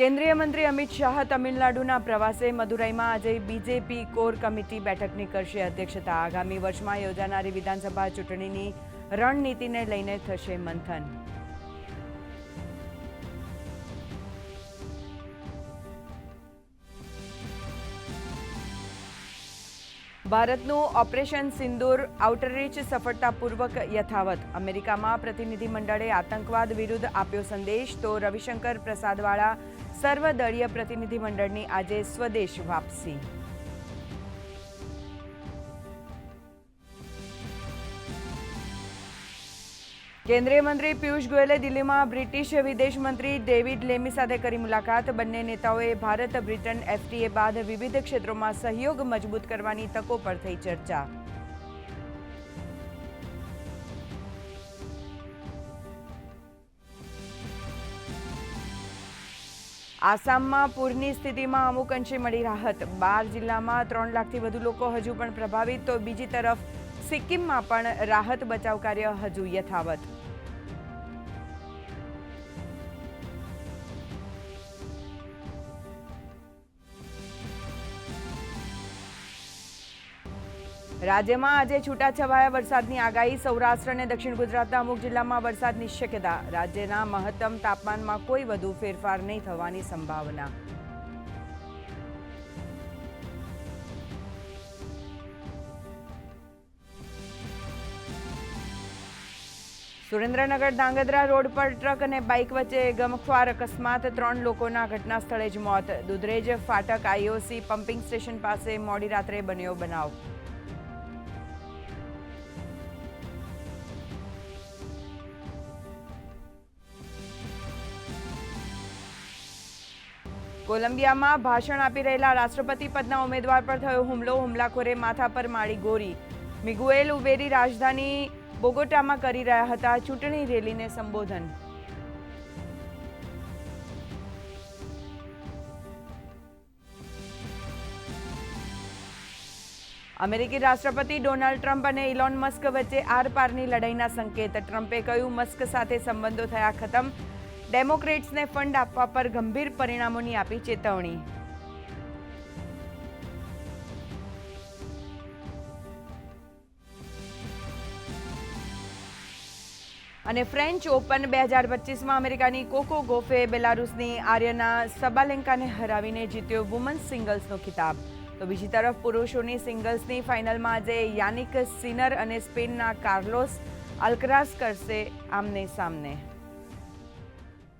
કેન્દ્રીય મંત્રી અમિત શાહ તમિલનાડુના પ્રવાસે મદુરાઈમાં આજે બીજેપી કોર કમિટી બેઠકની કરશે અધ્યક્ષતા. આગામી વર્ષમાં યોજાનારી વિધાનસભા ચૂંટણીની રણનીતિને લઈને થશે મંથન. ભારતનું ઓપરેશન સિંદૂર આઉટરીચ સફળતાપૂર્વક યથાવત. અમેરિકામાં પ્રતિનિધિમંડળે આતંકવાદ વિરુદ્ધ આપ્યો સંદેશ, તો રવિશંકર પ્રસાદવાળા સર્વદળીય પ્રતિનિધિમંડળની આજે સ્વદેશ વાપસી. કેન્દ્રીય મંત્રી પિયુષ ગોયલે દિલ્હીમાં બ્રિટિશ વિદેશ મંત્રી ડેવિડ લેમી સાથે કરી મુલાકાત. બંને નેતાઓએ ભારત, બ્રિટન એફટીએ બાદ વિવિધ ક્ષેત્રોમાં સહયોગ મજબૂત કરવાની તકો પર થઈ ચર્ચા. આસામમાં પૂરની સ્થિતિમાં અમુક અંશે મળી રાહત. બાર જિલ્લામાં ત્રણ લાખથી વધુ લોકો હજુ પણ પ્રભાવિત, તો બીજી તરફ સિક્કિમમાં પણ રાહત બચાવ કાર્ય હજુ યથાવત. રાજ્યમાં આજે છૂટાછવાયા વરસાદની આગાહી. સૌરાષ્ટ્ર અને દક્ષિણ ગુજરાતના અમુક જિલ્લામાં વરસાદની શક્યતા રાજ્યના મહત્તમ તાપમાનમાં કોઈ વધુ ફેરફાર નહીં થવાની સંભાવના. સુરેન્દ્રનગર ધાંગધ્રા રોડ પર ટ્રક અને બાઇક વચ્ચે ગમખ્વાર અકસ્માત. ત્રણ લોકોના ઘટના સ્થળે જ મોત. દુધરેજ ફાટક આઈઓસી પમ્પિંગ સ્ટેશન પાસે મોડી રાત્રે બન્યો બનાવ. કોલંબિયામાં ભાષણ આપી રહેલા રાષ્ટ્રપતિ પદના ઉમેદવાર પર થયો હુમલો. હુમલાખોરે માથા પર માળી ગોરી મિગુએલ ઉબેરી રાજધાની બોગોટામાં કરી રહ્યા હતા ચૂંટણી રેલીને સંબોધન. અમેરિકી રાષ્ટ્રપતિ ડોનાલ્ડ ટ્રમ્પ અને ઇલોન મસ્ક વચ્ચે આરપારની લડાઈના સંકેત. ટ્રમ્પે કહ્યું, મસ્ક સાથે સંબંધો થયા ખતમ. ડેમોક્રેટ્સને ફંડ આપવા પર ગંભીર પરિણામોની આપી ચેતવણી. અને ફ્રેન્ચ ઓપન બે હજાર પચીસમાં અમેરિકાની કોકો ગોફે બેલારુસની આર્યના સબાલેન્કાને હરાવીને જીત્યો વુમન્સ સિંગલ્સનો ખિતાબ. તો બીજી તરફ પુરુષોની સિંગલ્સની ફાઇનલમાં આજે યાનિક સિનર અને સ્પેનના કાર્લોસ અલ્કરાસ કરશે આમને સામને.